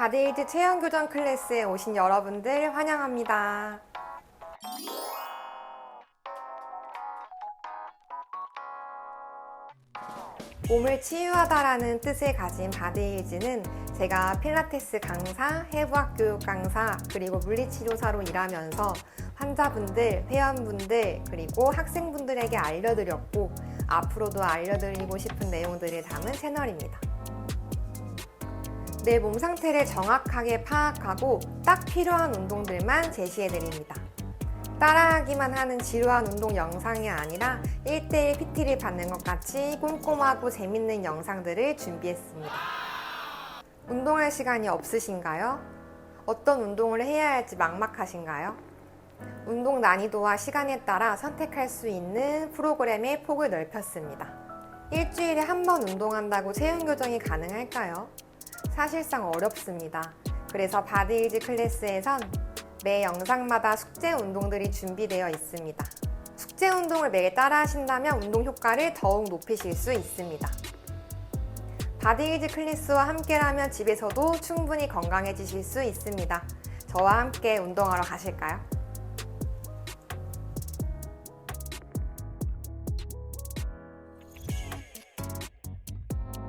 바디에이드 체형 교정 클래스에 오신 여러분들 환영합니다. 몸을 치유하다라는 뜻을 가진 바디에이즈는 제가 필라테스 강사, 해부학 교육 강사, 그리고 물리치료사로 일하면서 환자분들, 회원분들, 그리고 학생분들에게 알려드렸고 앞으로도 알려드리고 싶은 내용들을 담은 채널입니다. 내 몸 상태를 정확하게 파악하고 딱 필요한 운동들만 제시해드립니다. 따라하기만 하는 지루한 운동 영상이 아니라 1대1 PT를 받는 것 같이 꼼꼼하고 재밌는 영상들을 준비했습니다. 운동할 시간이 없으신가요? 어떤 운동을 해야 할지 막막하신가요? 운동 난이도와 시간에 따라 선택할 수 있는 프로그램의 폭을 넓혔습니다. 일주일에 한 번 운동한다고 체형 교정이 가능할까요? 사실상 어렵습니다. 그래서 바디일즈 클래스에선 매 영상마다 숙제 운동들이 준비되어 있습니다. 숙제 운동을 매일 따라 하신다면 운동 효과를 더욱 높이실 수 있습니다. 바디일즈 클래스와 함께라면 집에서도 충분히 건강해지실 수 있습니다. 저와 함께 운동하러 가실까요?